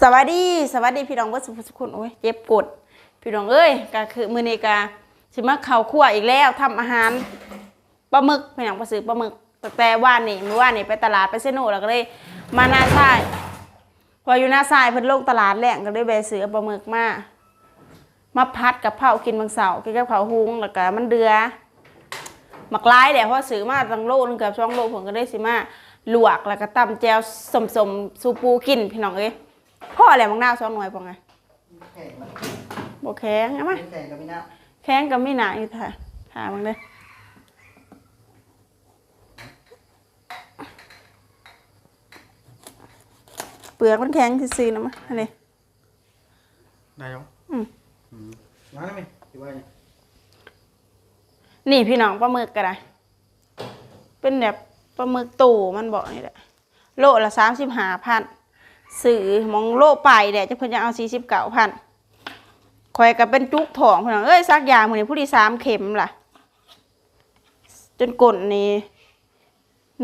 สวัสดีสวัสดีพี่น้องเพื่อนสุขสุขคนโอ้ยเจ็บกดพี่น้องเอ้ยก็คือมือนี้กาสิมาเข้าครัวอีกแล้วทำอาหารปลาหมึกพี่น้องไปซื้อปลาหมึกตั้งแต่ว่านนี่เมื่อว่านนี่ไปตลาดไปเซโนแล้วก็เลยมาหน้าทรายพออยู่หน้าทรายเพิ่นลงตลาดแหล่งก็เลยไปซื้อปลาหมึกมามาพัดกับเผากินบางเสาร์กินกับข้าวหุงแล้วก็มันเดือหมักร้ายเดี๋ยวเพราะซื้อมาตั้งโลนึงเกือบสองโลผมก็ได้สิมาลวกแล้วก็ตำแจวสมสมซูปูกินพี่น้องเอ้ย พ่ออะไรมังนาวสองหน่วยปองไงแข่งมันบแข็งเอามาเป็นแข่งกับพี่น้าแข็งก็ไม่หนาอยู่ถ่าถามมึงเลยเปลือกมันแข็งซื่อๆนะมั้ยอันนี้ ได้ยังอืมมาได้ไหมถือว่าเนี่ยนี่พี่น้องปลาหมึกก็ได้ เป็นแบบปลาหมึกตู่มันบอกนี่แหละ โลละสามสิบห้าพัน สื่อมองโลไปแหละจะเพิ่นจะเอาสี่สิบเก้าพันคอยกับเป็นจุกถองพี่น้องเอ้ยซักยางมือนี้ผู้ที่สามเข็มล่ะ จนก้นนี่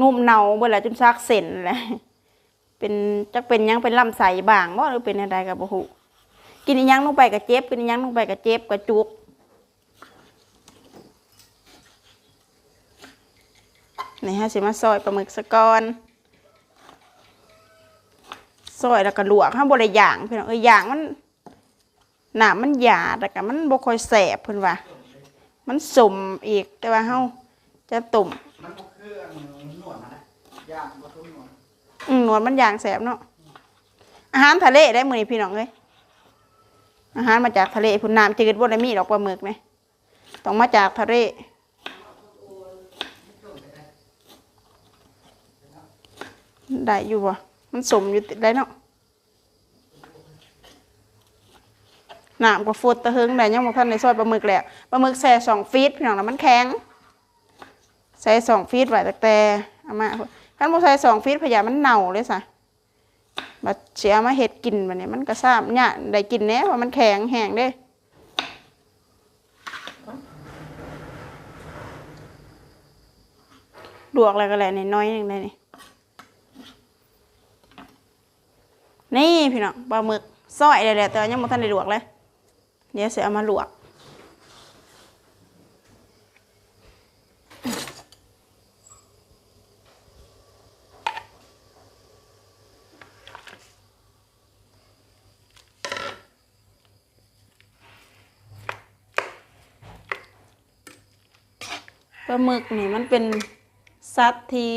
นุ่มเนาเบื่อละจนซักเส้นแหละเป็นจักเป็นยังเป็นลำไส้บางบ่หรือเป็นอะไรกับบ่ฮู้กินยังลงไปกับเจ็บกินยังลงไปกับเจ็บกับจุกนี่ฮะสิมาซอยปลาหมึกสะกอน ซอยแล้วก็ลวกห้ามบริย่างพี่น้องเอ้ยย่างมันหนามันหยาดแล้วก็มันบ่ค่อยแสบเพิ่นว่า มันสมอีกแต่ว่าเฮาจะตุ่มมันก็คืออันหนวดมันนะย่างก็ทุ่มหนวดอืมหนวดมันย่างแสบเนาะอาหารทะเลได้มื้อนี้พี่น้องเอ้ยอาหารมาจากทะเลพุ่นน้ำจืดบ่ได้มีดอกปลาหมึกนี่ต้องมาจากทะเลได้อยู่บ่ มันสมอยู่ติดได้เนาะน้ำก็ฟดตะเฮิงได้ยังบ่ทันในซอยปลาหมึกแหละปลาหมึกแซ่สองฟีตพี่น้องนะมันแข็งใส่สองฟีตไว้ตั้งแต่เอามาคันบ่ใส่สองฟีตพยามันเน่าเลยซะบัดเสียมาเฮ็ดกินแบัดนี้มันก็ซ้ำเนี่ยได้กินแน่ว่ามันแข็งแห้งเด้ลวกอะไรก็แหละน้อยหนึงได้นี่ นี่พี่น้องปลาหมึกซอยได้แหละแต่ยังบ่ทันได้ลวกเลย เดี๋ยวเสียเอามาลวกปลาหมึกนี่มันเป็นสัตว์ที่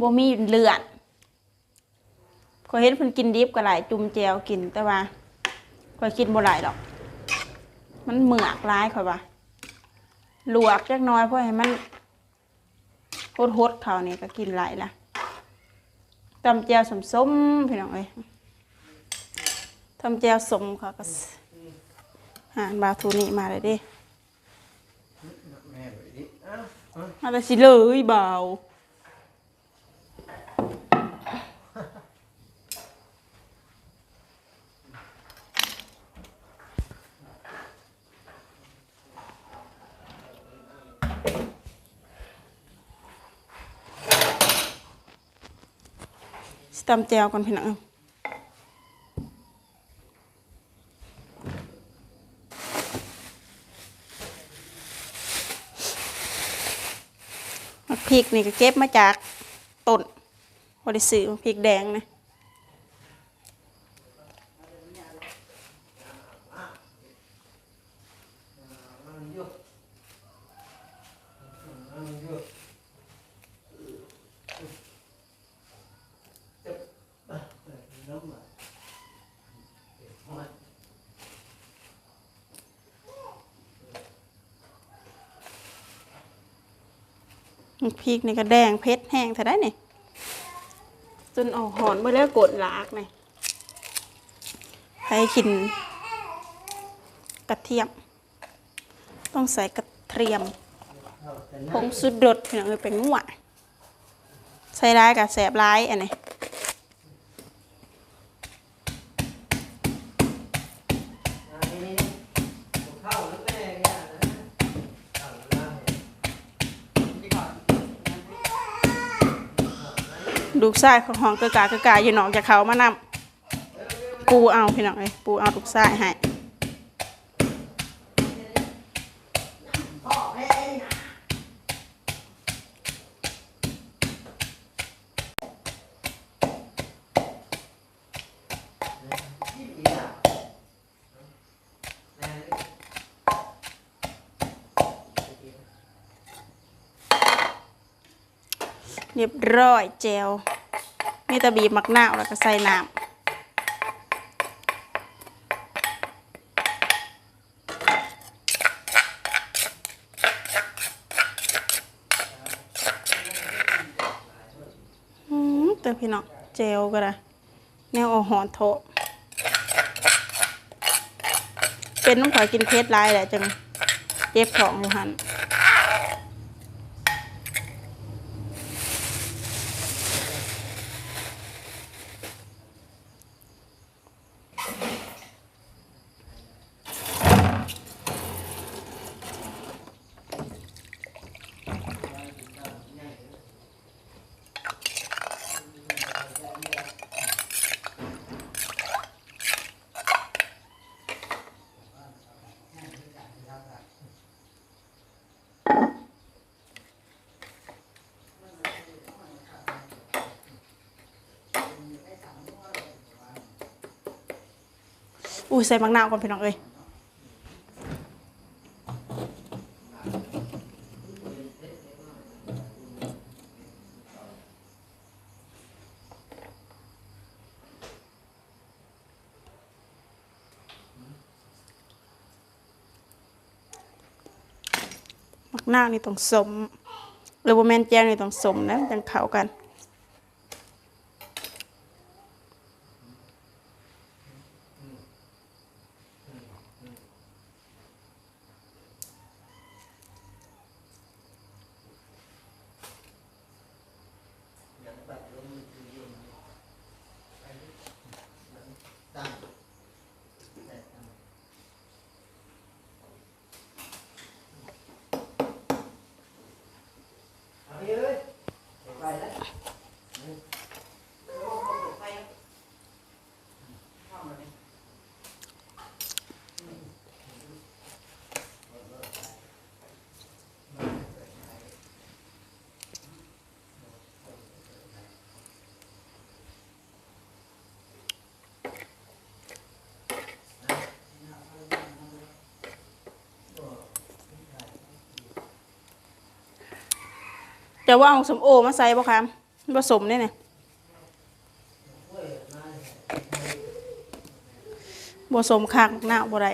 บ่มีเลือด ขอยเห็นเพิ่นกินดิบก็หลายจุ่มแจวกินแต่ว่าขอยกินบ่หลายดอก มันเหมือกร้ายข่อยว่าลวกจักน้อยเพราะให้มันโฮดๆเขานี่ก็กินหลายละตำแจวส้มพี่น้องเอ้ยทำแจวสมเขาก็สหารบาทูนี่มาเลยดิมาวมาแต่สิเลยเบา สิตำแจวก่อนพี่น้องพริกนี่ก็เก็บมาจากต้นบริสือพริกแดงนะ พริกนี่ก็แดงเพชรแห้งเท่าได้นี่จนออกหอนไปแล้วกดลากนี่ให้กิน กระเทียม ต้องใส่กระเทียมผงสุดรสเพียงเลยเป็นงัวใส่ร้ายกับแสบร้ายอันนี้ ลูกชายของห้องกะกากะกาอยู่หนองจะเขามานำปูเอาพี่น้องเอ้ยปูเอาลูกชายให้ เรียบร้อยแจวมีตะบีบมักหน้าแล้วก็ใส่น้ำอืมเตัวพี่น้องแจวก็ได้แนวอาหอนโถเป็นน้องขอยกินเพชรลายแหละจังเจ็บท้องอยู่หัน อุ้ยใส่มักนาวก่อนพี่น้องเอ้ยมักนาวนี่ต้องสมหรือว่าแมนแจ้วนี่ต้องสมนะจังเข้ากัน จะว่าเอาสมโอมาใส่บ่ครับผสมเนี่ยผสมคักหน้าบ่ได้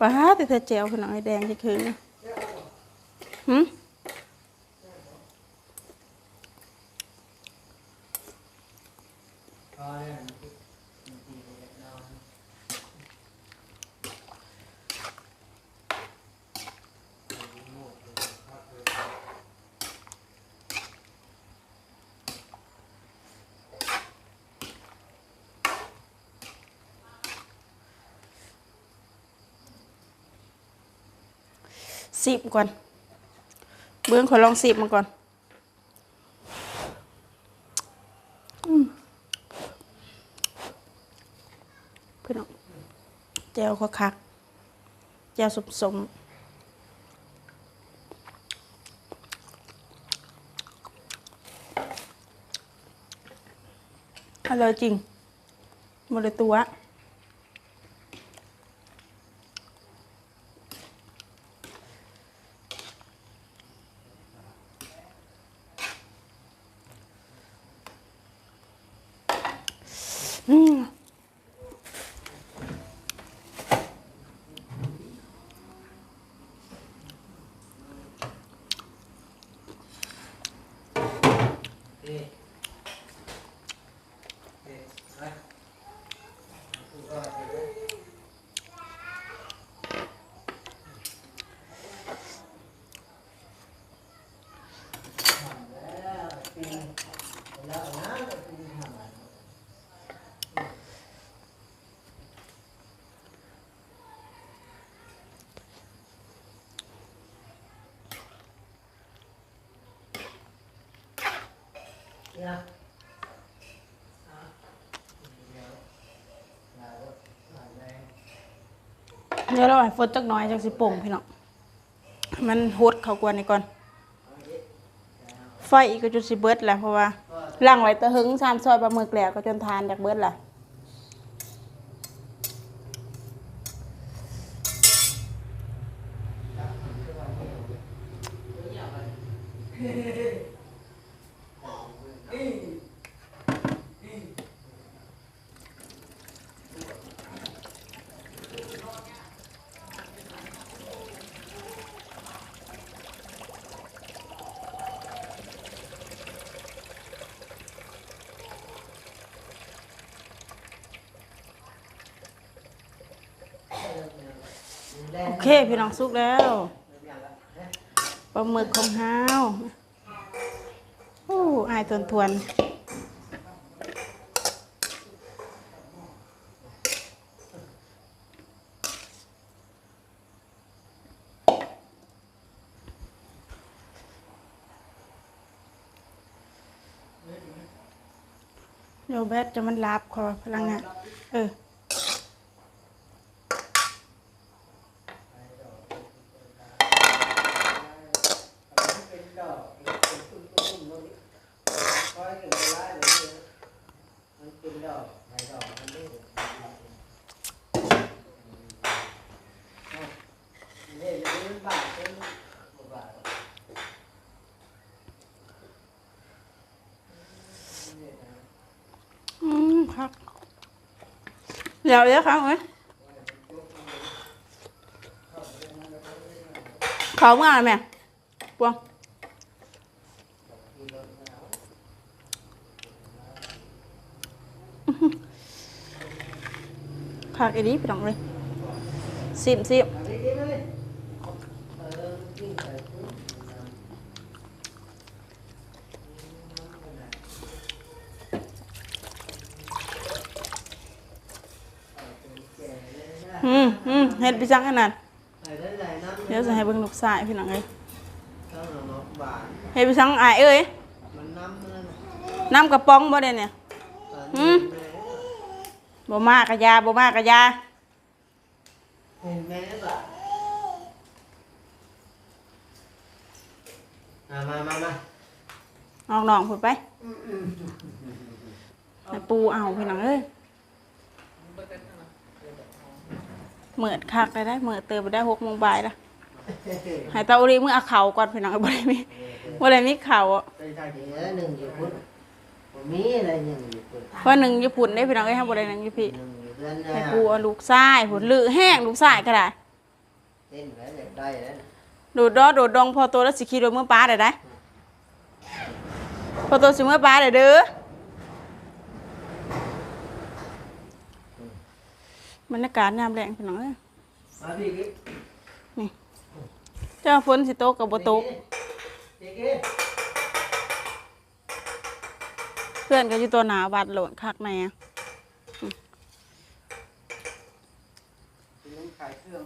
ป้าแต่เธอแจวขนาดไอ้แดงจะคืนม พอแล้วมันติดมันติดไปแล้ว สิบก่อน เบื้องขอลองสิบมาก่อนอเพื่อนเอาแจวเขาคักแจวสมสมอร่อยจริงหมดเลยตัว อืม เอ๊ะเอ๊ะไปกูก็ไปเลย แล้วปีนแล้วนะปีนทำอะไร เนะเดี๋ยวลายรายแรงเดี๋ยวเราให้ฝนจักหน่อยจังสิโป่งพี่น้องมันฮดเขากวนนี่ก่อน ไฟก็จุดสิเบิดแหละเพราะว่าล่างไว้แตะหึงสามซอยปลาหมึกแล้วก็จนทานจากเบิดแหละ เคพี่น้องสุกแล้วปลาหมึกของเฮาโอ้อายทวนทวนเดี๋ยวแบตจะมันลับคอพลังงานเออ เป็นดอกเป็นตุ้มตุ้มตุ้มคอยถึงเวลาเลยมันเป็นด อืมครับเดี๋ยวเดี๋ยวครับเอ้ยเขาเมื่อไหร่แม่ปวง คักอีนี้ไปลองเลยซิมซิมอันนี้กินเลยเออกินใส่ตุ้มอืมอืมเฮ็ดไปจังขนาดเดี๋ยวจะให้เบิ่งลูกสายพี่น้องเอ้ยข้าวหนอกบานเฮ็ดไปจังอายเอ้ยน้ำกระป๋องบ่ได้เนี่ยหืม บ่มากกะยาบ่มากกะยาเห็นไหมบ่ะมามามามาออกน้องพุ่นไปให้ปูเอาพี่น้องเอ้ยเหมือดคักได้ได้เหมือดเติมไปได้หกโมงบ่ายละให้เตาอุรีมือเอาเข่าก่อนพี่น้องบ่ได้มีบ่ได้มีเข่าอะ เป็นชาติหนึ่งอยู่พุ่น ผมมีอะไรหนึ่งอยู่พุ่นเพราะหนึ่งอยู่พุ่นได้พี่น้องเอ้ยให้บ่ได้หนึ่งอยู่พี่หนึ่งอยู่เดือนให้ปูเอาลูกชายพุ่นลือแห้งลูกชายก็ได้เต้นแล้วอยากได้แล้วโดดดอโดดดองพอโตแล้วสิขี่รถมือป้าได้ได้พอโตสิมือป้าได้เด้อบรรยากาศยามแรงพี่น้องเอ้ยมาพี่กิ๊เจ้าฝนสิโตกกับบ่โตกพี่กิ๊เพื่อนก็อยู่ตัวหนาวัดโหลนคักแน่เป็นขายเครื่อง